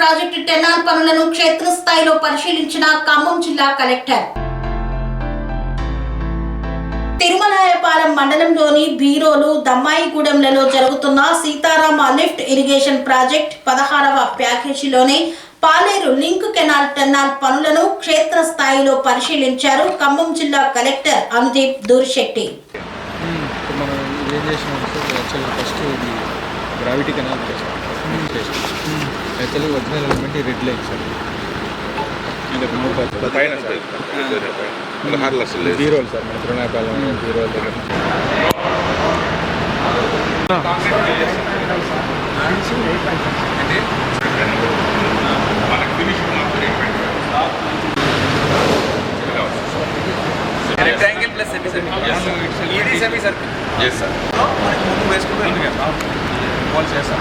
Project టెన్నాల్ పనులను క్షేత్రస్థాయిలో పరిశీలించిన ఖమ్మం జిల్లా కలెక్టర్. తిరుమలాయపాలెం మండలంలోని బీరోలు దమ్మాయిగూడెంలలో జరుగుతున్న సీతారామ లిఫ్ట్ ఇరిగేషన్ ప్రాజెక్ట్ పదహారవ ప్యాకేజీలోని పాలేరు లింక్ కెనాల్ టెన్నాల్ పనులను క్షేత్రస్థాయిలో పరిశీలించారు ఖమ్మం జిల్లా కలెక్టర్ అనుదీప్ దూర్శెట్టి. మనం ఏం చేసినాం ఫస్ట్ గ్రావిటీ కెనాల్ టెస్ట్ యాక్చువల్గా ఒరిజినల్ ఎలిమెంట్ ఈ రెడ్ లైట్ సార్. ఇది మూడు పద్ధతులు. పైన సార్. జీరోలు సార్. మన తృణాపాలెం జీరోలు దగ్గర. మనకి ఫినిష్ మాత్రం రెక్టాంగిల్ ప్లస్ సెమీ సర్కిల్ ఇది సెమీ సర్కిల్ ఎస్ సార్ మనకి ముందు వేసుకుంటే వాళ్ళు చేస్తాం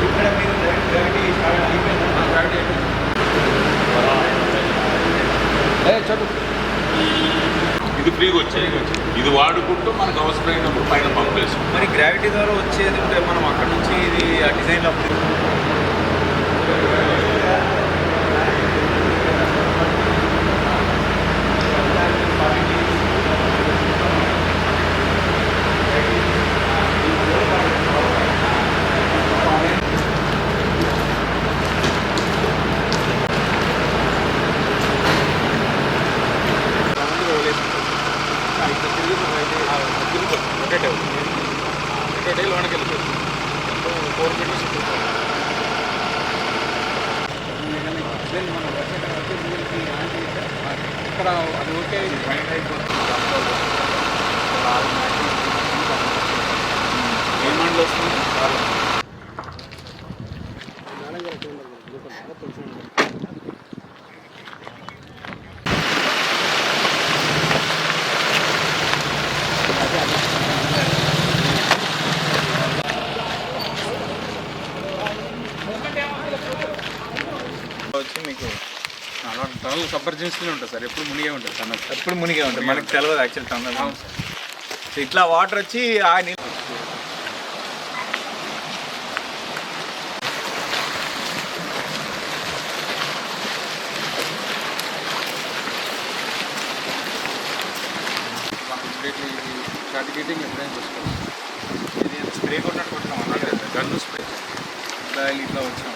ఇక్కడ మీరు గ్రావిటీ చోటు ఇది ఫ్రీగా వచ్చేది. ఇది వాడుకుంటూ మనకు అవసరమైనప్పుడు పైన పంప్ మరి గ్రావిటీ ద్వారా వచ్చేది ఉంటే మనం అక్కడ నుంచి ఇది ఆ డిజైన్ అప్పుడు ఒకటే లోనికి వెళ్ళిపోతుంది ఫోర్ మీటర్స్ ఇక్కడ అది ఓకే. టనల్ సబర్జెన్సీలో ఉంటుంది సార్. ఎప్పుడు మునిగే ఉంటుంది టనల్ ఎప్పుడు మునిగే ఉంటుంది మనకి తెలియదు యాక్చువల్ టన్నల్ సో ఇట్లా వాటర్ వచ్చి ఆ నీళ్ళు సర్టిఫికేటింగ్ ఎప్పుడైనా చేసుకోవాలి ఇది స్ప్రే కొట్టినట్టు కొట్టినాం అన్నట్టు గన్ను స్ప్రే ఇట్లా ఇట్లా వచ్చాం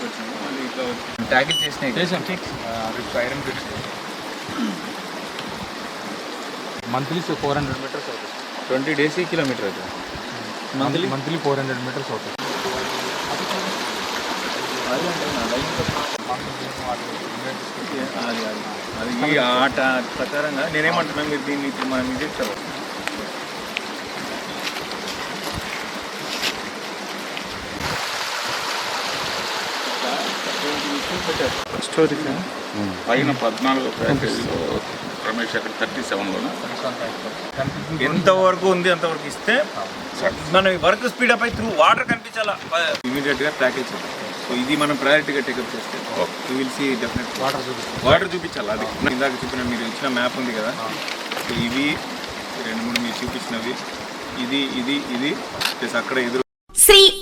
ఇక్కడికి వచ్చాము మళ్ళీ ఇట్లా వచ్చాము ట్యాగిల్ చేసినాయి. చేసాం iron fits monthly four hundred metres అవుతుంది. ట్వంటీ డేస్ కిలోమీటర్ అవుతుంది monthly? Monthly four hundred metres అవుతుంది. అది అది. అది ఈ ఆట ప్రకారంగా నేనేమంటున్నా మీరు దీన్ని ఇప్పుడు మనం ఇది స్టోరీ పైన పద్నాలుగు ప్యాకేజీలో రమేష్ అక్కడ థర్టీ సెవెన్లోనే? ఎంతవరకు ఉంది అంతవరకు ఇస్తే మనం వర్క్ స్పీడ్ అప్ అయి త్రూ వాటర్ కనిపించాలా? ఇమీడియట్గా ప్యాకేజ్ సో ఇది మనం ప్రయారిటీగా టేకప్ చేస్తే you will see definite water చూపిస్తుంది వాటర్ చూపించాలి? అది ఇందాక చెప్పిన మీరు ఇచ్చిన మ్యాప్ ఉంది కదా. సో ఇవి రెండు మూడు మీరు చూపించినవి. ఇది ఇది ఇది. ప్లస్ అక్కడ ఎదురు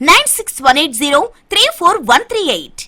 Nine six one eight zero three four one three eight